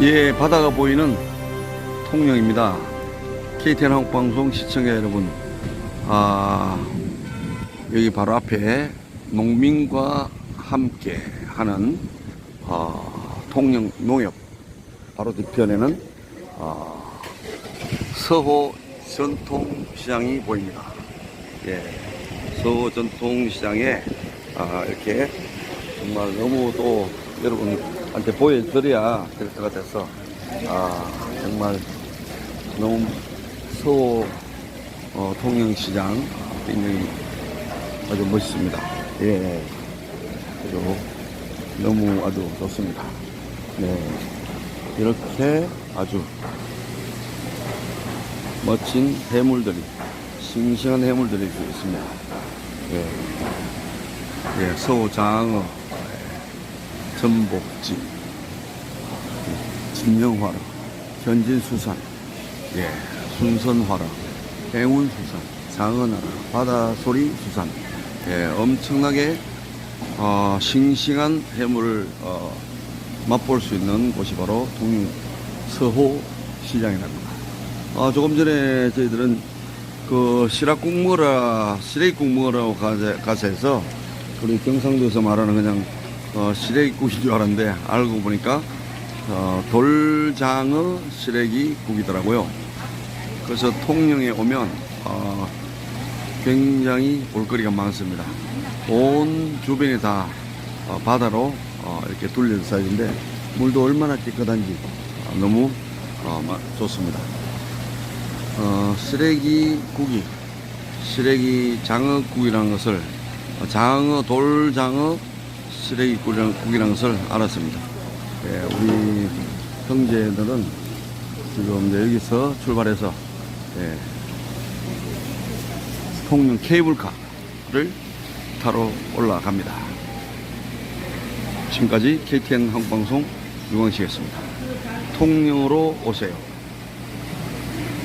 예, 바다가 보이는 통영입니다. KTN 한국방송 시청자 여러분, 아, 여기 바로 앞에 농민과 함께 하는, 어, 통영 농협, 바로 뒤편에는, 어, 서호 전통시장이 보입니다. 예, 서호 전통시장에, 아, 이렇게 정말 너무 또 여러분 한테 보여드려야 될 것 같아서 아 정말 너무 서호 어, 통영시장 굉장히 아주 멋있습니다. 예, 그리고 너무 아주 좋습니다. 네, 이렇게 아주 멋진 해물들이 싱싱한 해물들이 있습니다. 예, 예, 서호 장어 전복지, 진영화라, 현진수산, 예, 순선화라, 행운수산, 장어나라, 바다소리 수산, 예, 엄청나게 어, 싱싱한 해물을 어, 맛볼 수 있는 곳이 바로 동영 서호 시장이랍니다. 아, 조금 전에 저희들은 그 시락국 먹으라, 시래기국 먹으라고 가서, 가서 해서 우리 경상도에서 말하는 그냥 어, 시래기국인 줄 알았는데 알고 보니까 어, 돌장어 시래기국이더라고요. 그래서 통영에 오면 어, 굉장히 볼거리가 많습니다. 온 주변이 다 어, 바다로 어, 이렇게 둘러진 사이인데 물도 얼마나 깨끗한지 어, 너무 어, 마- 좋습니다. 어, 시래기국이 시래기 장어국이라는 것을 어, 장어 돌장어 시래기국이라는 국이라는 것을 알았습니다. 예, 우리 형제들은 지금 이제 여기서 출발해서 예, 통영 케이블카를 타러 올라갑니다. 지금까지 KTN 한국방송 유광식이었습니다. 통영으로 오세요.